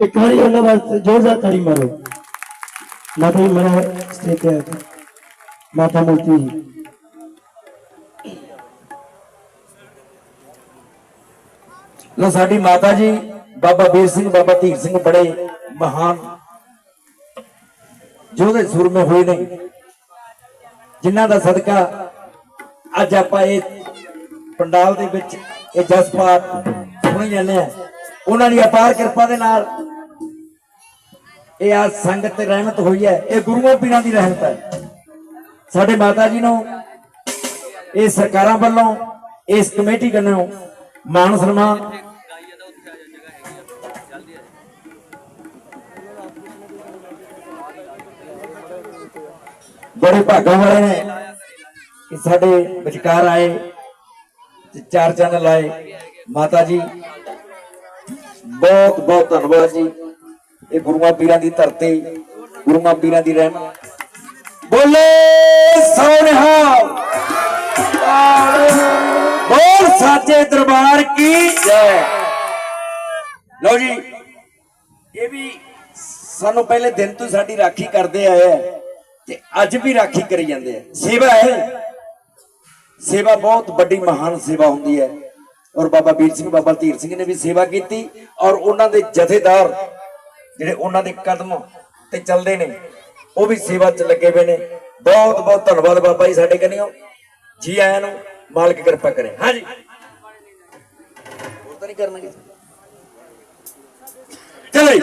ਇੱਕ ਵਾਰੀ ਉਹਨਾਂ ਵਾਸਤੇ ਜ਼ੋਰਦਾਰ ਤਾੜੀ ਮਾਰੋ। ਮਾਤਾ ਜੀ ਮੇਰਾ ਸਟੇਜ ਤੇ ਲੋ ਸਾਡੀ ਮਾਤਾ ਜੀ, ਬਾਬਾ ਵੀਰ ਸਿੰਘ, ਬਾਬਾ ਧੀਰ ਸਿੰਘ ਬੜੇ ਮਹਾਨ। ਜੋਧੇ ਸੂਰਮੇ ਹੋਏ ਨੇ, ਜਿਨ੍ਹਾਂ ਦਾ ਸਦਕਾ ਅੱਜ ਆਪਾਂ ਇਹ ਪੰਡਾਲ ਦੇ ਵਿੱਚ ਇਹ ਜਸਪਾਤ ਸੁਣੀ ਜਾਂਦੇ ਆ ਉਹਨਾਂ ਦੀ ਅਪਾਰ ਕਿਰਪਾ ਦੇ ਨਾਲ ਇਹ ਆ ਸੰਗਤ ਤੇ ਰਹਿਮਤ ਹੋਈ ਹੈ। ਇਹ ਗੁਰੂਆਂ ਪੀਰਾਂ ਦੀ ਰਹਿਮਤ ਹੈ। ਸਾਡੇ ਮਾਤਾ ਜੀ ਨੂੰ, ਇਹ ਸਰਕਾਰਾਂ ਵੱਲੋਂ, ਇਸ ਕਮੇਟੀ ਵੱਲੋਂ ਮਾਨ ਸਨਮਾਨ। ਬੜੇ ਭਾਗਾਂ ਵਾਲੇ ਨੇ ਕਿ ਸਾਡੇ ਵਿਚਕਾਰ ਆਏ ਚਾਰ ਚੈਨਲ ਆਏ। ਮਾਤਾ ਜੀ ਬਹੁਤ ਬਹੁਤ ਧੰਨਵਾਦ ਜੀ। ਇਹ ਗੁਰੂਆਂ ਪੀਰਾਂ ਦੀ ਧਰਤੀ, ਗੁਰੂਆਂ ਪੀਰਾਂ ਦੀ ਰਹਿਮਤ। ਬੋਲੇ ਸੋਨਿਹਾ। ਬੋਲ ਸਾਚੇ ਦਰਬਾਰ ਕੀ ਜੈ। ਲਓ ਜੀ, ਇਹ ਵੀ ਸਾਨੂੰ ਪਹਿਲੇ ਦਿਨ ਤੋਂ ਸਾਡੀ ਰਾਖੀ ਕਰਦੇ ਆਏ ਆ ਤੇ ਅੱਜ ਵੀ ਰਾਖੀ ਕਰੀ ਜਾਂਦੇ ਆ। ਸੇਵਾ ਹੈ। ਸੇਵਾ ਬਹੁਤ ਵੱਡੀ ਮਹਾਨ ਸੇਵਾ ਹੁੰਦੀ ਹੈ। ਔਰ ਬਾਬਾ ਵੀਰ ਸਿੰਘ, ਬਾਬਾ ਧੀਰ ਸਿੰਘ ਨੇ ਵੀ ਸੇਵਾ ਕੀਤੀ ਔਰ ਉਹਨਾਂ ਦੇ ਜਥੇਦਾਰ ਜਿਹੜੇ ਉਹਨਾਂ ਦੇ ਕਦਮ ਤੇ ਚੱਲਦੇ ਨੇ, ਉਹ ਵੀ ਸੇਵਾ 'ਚ ਲੱਗੇ ਹੋਏ ਨੇ। ਬਹੁਤ ਬਹੁਤ ਧੰਨਵਾਦ ਬਾਬਾ ਜੀ ਸਾਡੇ ਕਨੀਓ। ਜੀ ਆਇਆਂ ਨੂੰ ਮਾਲਕ ਕਿਰਪਾ ਕਰੇ। ਹਾਂਜੀ। ਹੋਰ ਤਾਂ ਨਹੀਂ ਕਰਨਗੇ। ਚਲੋ ਜੀ।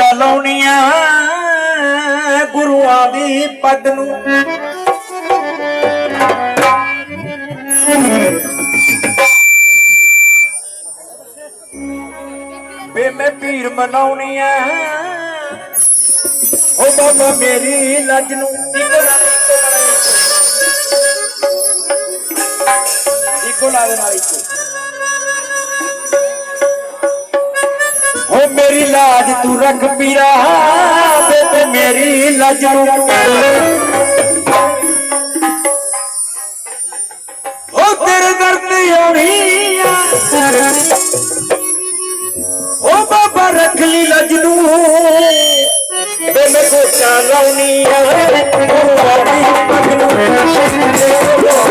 ਮੈਂ ਲਾਉਣੀਆਂ ਗੁਰੂਆਂ ਦੀ ਪੱਗ ਨੂੰ। ਵੇ ਮੈਂ ਪੀਰ ਮਨਾਉਣੀਆਂ। ਹੋ ਬਾਬਾ ਮੇਰੀ ਲੱਜ ਨੂੰ। ਇੱਕੋ ਲਾ ਨਾਲ ਇੱਕੋ। ਲਾਜ ਤੂੰ ਰੱਖ ਪੀਰਾ ਤੇ ਤੇ ਮੇਰੀ ਲਾਜ ਨੂੰ ਹੋ ਤੇਰੇ ਦਰ ਤੇ ਆਉਣੀ ਆ। ਹੋ ਬਾਬਾ ਰੱਖ ਲਈ ਲਾਜ ਨੂੰ ਤੇ ਮੈਂ ਕੋਚਾ ਲਾਉਣੀ ਆ। ਉਹ ਵਾਦੀ ਪੱਗ ਨੂੰ ਮੈਂ ਕੋਚਾ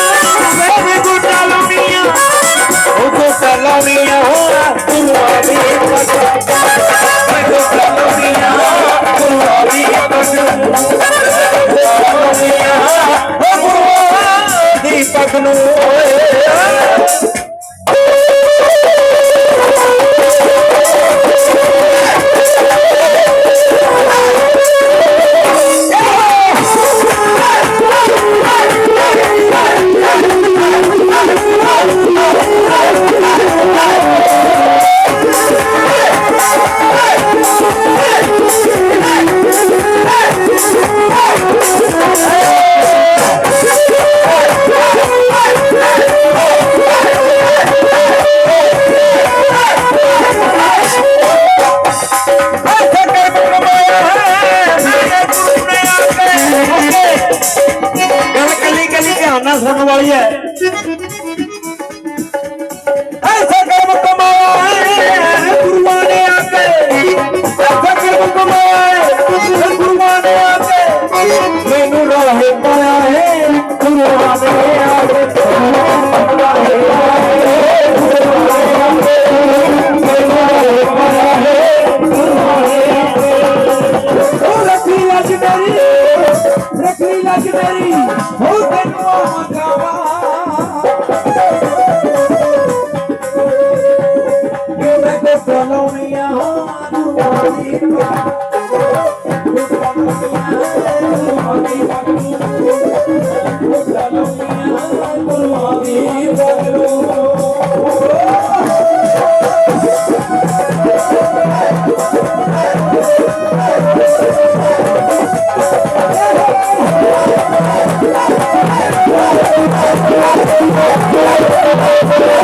Kanyakumari, who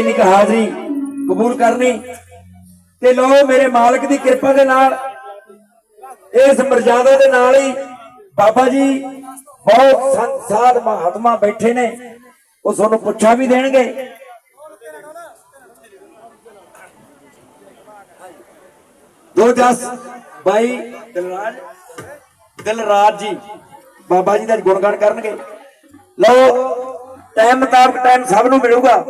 ਸੈਨਿਕ ਹਾਜ਼ਰੀ ਕਬੂਲ ਕਰਨੀ। ਤੇ ਲੋ ਮੇਰੇ ਮਾਲਕ ਦੀ ਕਿਰਪਾ ਦੇ ਨਾਲ, ਇਸ ਮਰਜ਼ਾਦਾ ਦੇ ਨਾਲ ਹੀ ਬਾਬਾ ਜੀ ਬਹੁਤ ਸੰਤ ਸਾਧ ਮਹਾਤਮਾ ਬੈਠੇ ਨੇ। ਉਹ ਤੁਹਾਨੂੰ ਪੁੱਛਾ ਵੀ ਦੇਣਗੇ। ਦੋ ਜਸ, ਬਾਈ ਦਿਲਰਾਜ ਦਿਲਰਾਜ ਜੀ, ਬਾਬਾ ਜੀ ਦਾ ਗੁਣਗਾਨ ਕਰਨਗੇ। ਲਓ ਟਾਈਮ ਮੁਤਾਬਕ ਟਾਈਮ ਸਭ ਨੂੰ ਮਿਲੂਗਾ।